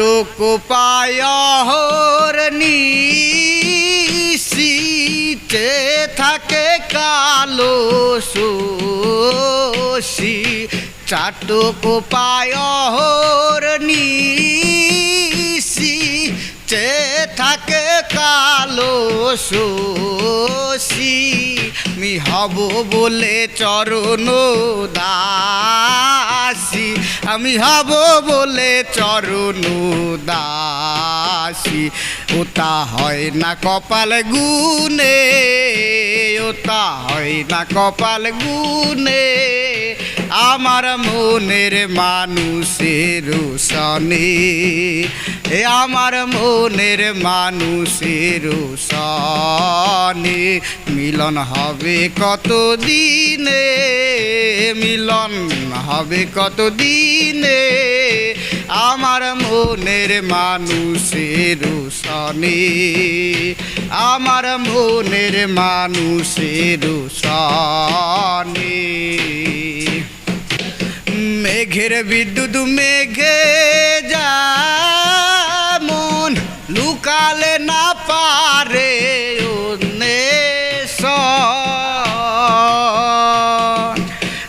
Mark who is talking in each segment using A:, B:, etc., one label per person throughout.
A: চাটুকু পায়হর নিশিতে থাকে কালো শোষি চাটুকু পায়হর নিশিতে থাকে কালো শোষি মি হব বলে চরণ দাসী, আমি হব বলে চরণ দাসী ওটা হয় না কপাল গুনে ওটা হয় না কপাল গুনে আমার মনের মানুষের সনে, এ আমার মনের মানুষের সনে। মিলন হবে কত দিনে মিলন হবে কত দিনে আমার মনের মানুষের সনে আমার মনের মানুষের সনে মেঘের বিদ্যুৎ মেঘে যেমন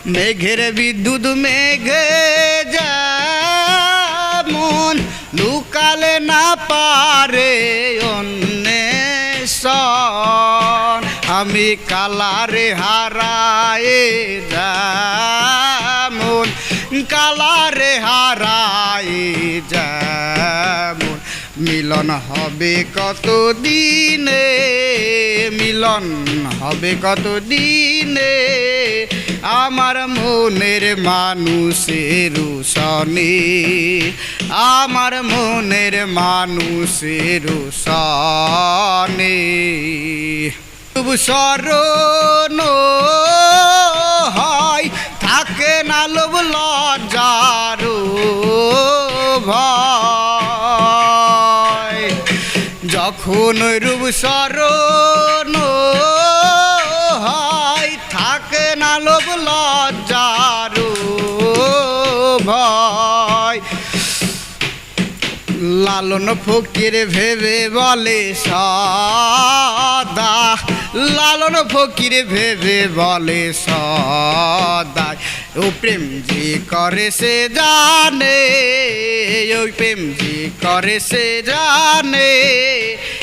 A: মেঘের বিদ্যুৎ মেঘে যেমন লুকালে না পারে অন্বেষণ। আমি কালারে হারায়ে যেমন কালারে হারায়ে যেমন মিলন হবে কত দিনে মিলন হবে কত দিনে আমার মনের মানুষের সনে আমার মনের মানুষের সনে স্মরণ হয়, থাকে না লোভ লজ্জার ভয়। যখন রূপ স্মরণ হয় লজ্জার ভয়। লালন ফকির ভেবে বলে সদা। লালন ফকির ভেবে বলে সদা। ও প্রেম যে করে সে জানে, ওই প্রেম যে করে সে জানে।